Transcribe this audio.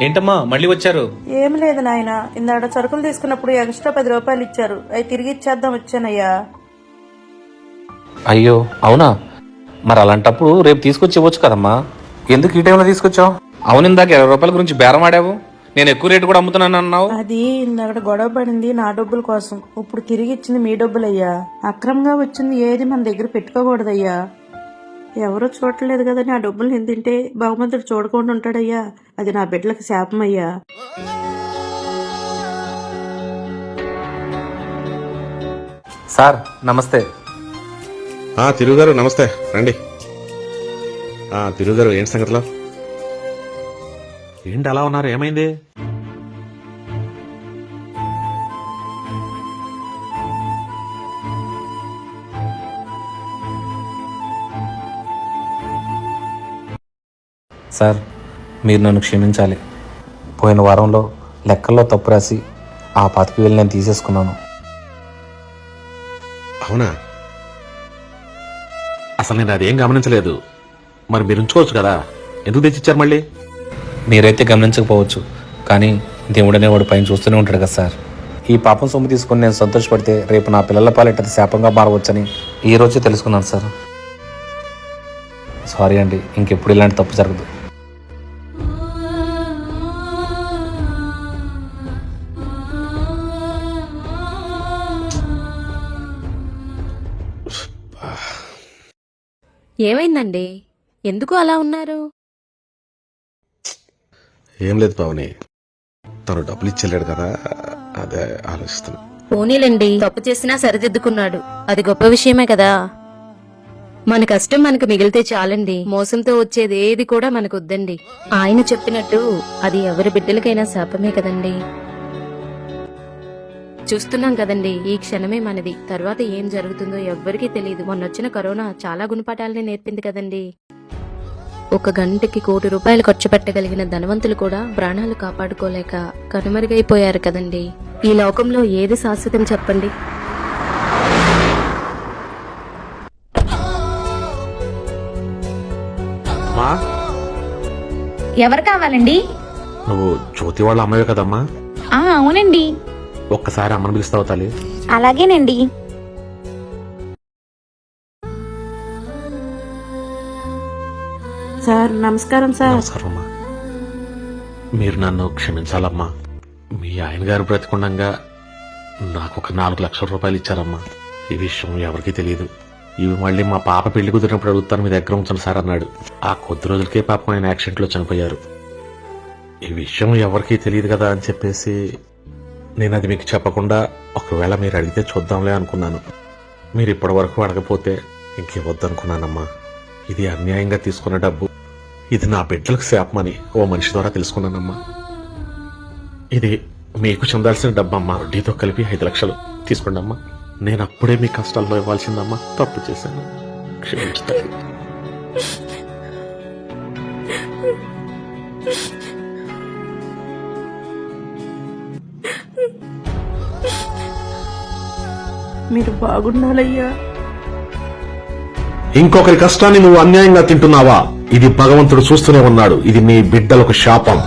ఏంటమ్మా మళ్ళీ వచ్చారు? ఏం లేదు నాయన ఇందాడ సరుకులు తీసుకున్నప్పుడు ఎక్స్ట్రా పది రూపాయలు ఇచ్చారు. అవి తిరిగి ఇచ్చేద్దాం వచ్చానయ్యా. అయ్యో అవునా? మరి అలాంటప్పుడు రేపు తీసుకొచ్చి ఇవ్వచ్చు కదమ్మా. ఎందుకు ఈ టైంలో తీసుకొచ్చావు? అవును ఇందాక ఇరవై రూపాయల గురించి బేరం ఆడావు. నేను ఎక్కువ రేటు కూడా అమ్ముతున్నాను అన్నావు అది ఇందాక గొడవ పడింది నా డబ్బుల కోసం. ఇప్పుడు తిరిగి ఇచ్చింది మీ డబ్బులయ్యా. అక్రమంగా వచ్చింది ఏది మన దగ్గర పెట్టుకోకూడదయ్యా. ఎవరో చూడలేదు కదని ఆ డబ్బులు నేను తింటే భగవంతుడు చూడకుండా ఉంటాడయ్యా. అది నా బిడ్డలకు శాపం అయ్యా సార్ నమస్తే. ఆ తిరుగుగారు నమస్తే. రండి. ఆ తిరుగుగారు ఏంటి సంగతిలో? ఏంటి అలా ఉన్నారు? ఏమైంది? సార్ మీరు నన్ను క్షమించాలి. పోయిన వారంలో లెక్కల్లో తప్పు రాసి ఆ పాతికి వెళ్ళి నేను తీసేసుకున్నాను. అవునా? అసలు నేను అదేం గమనించలేదు. మరి మీరు ఉంచుకోవచ్చు కదా? ఎందుకు తెచ్చిచ్చారు మళ్ళీ? మీరైతే గమనించకపోవచ్చు కానీ దేవుడు అనేవాడు పైన చూస్తూనే ఉంటాడు కదా సార్. ఈ పాపం సొమ్ము తీసుకుని నేను సంతోషపడితే రేపు నా పిల్లల పాలిట అది శాపంగా మారవచ్చని ఈ రోజే తెలుసుకున్నాను సార్. సారీ అండి ఇంకెప్పుడు ఇలాంటి తప్పు జరగదు. ఏమైందండి? ఎందుకు అలా ఉన్నారు? ఏం లేదు పావని. తను డబ్బులు ఇచ్చేలేడు కదా అదే ఆలోచిస్తున్నా. పోనీలండి తప్పు చేసినా సరిదిద్దుకున్నాడు. అది గొప్ప విషయమే కదా. మన కష్టం మనకు మిగిలితే చాలండి. మోసంతో వచ్చేది ఏది కూడా మనకు వద్దండి. ఆయన చెప్పినట్టు అది ఎవరి బిడ్డలకైనా శాపమే కదండి. చూస్తున్నాం కదండి. ఈ క్షణమే మనది. తర్వాత ఏం జరుగుతుందో ఎవ్వరికీ తెలియదు మొన్నొచ్చిన కరోనా చాలా గుణపాఠాలని నేర్పింది కదండి. ఒక గంటకి కోటి రూపాయలు ఖర్చు పెట్టగలిగిన ధనవంతులు కూడా ప్రాణాలు కాపాడుకోలేక కనుమరుగైపోయారు కదండి. ఈ లోకంలో ఏది శాశ్వతం చెప్పండి? ఎవరు కావాలండి? నువ్వు జ్యోతి వాళ్ళ అమ్మవే కదమ్మా? ఆ అవునండి. ఒక్కసారి అమ్మని పిలుస్తావు తల్లి? అలాగేనండి సార్ నమస్కారం సార్. నమస్కారం అమ్మా. మీరు నన్ను క్షమించాలమ్మా. మీ ఆయన గారు బ్రతికుండగా నాకు ఒక నాలుగు లక్షల రూపాయలు ఇచ్చారమ్మా. ఈ విషయం ఎవరికీ తెలియదు. ఇవి మళ్ళీ మా పాప పెళ్ళి కుదిరినప్పుడు అడుగుతాను మీ దగ్గర ఉంచండి సార్ అన్నాడు. ఆ కొద్ది రోజులకే పాపం ఆయన యాక్సిడెంట్లో చనిపోయారు. ఈ విషయం ఎవరికీ తెలియదు కదా అని చెప్పేసి నేను అది మీకు చెప్పకుండా ఒకవేళ మీరు అడిగితే చూద్దాంలే అనుకున్నాను. మీరు ఇప్పటి వరకు అడగపోతే ఇంకేవద్దనుకున్నానమ్మా ఇది అన్యాయంగా తీసుకున్న డబ్బు. ఇది నా బిడ్డలకు శాపమని ఓ మనిషి ద్వారా తెలుసుకున్నానమ్మా. ఇది మీకు చెందాల్సిన డబ్బమ్మా. వడ్డీతో కలిపి ఐదు లక్షలు. తీసుకోండి అమ్మా నేను అప్పుడే మీ కష్టాల్లో ఇవ్వాల్సిందమ్మా. తప్పు చేశాను. క్షమించుతాను మీరు బాగుండాలయ్యా ఇంకొకరి కష్టాన్ని నువ్వు అన్యాయంగా తింటున్నావా? ఇది భగవంతుడు చూస్తూనే ఉన్నాడు. ఇది మీ బిడ్డలకు శాపం.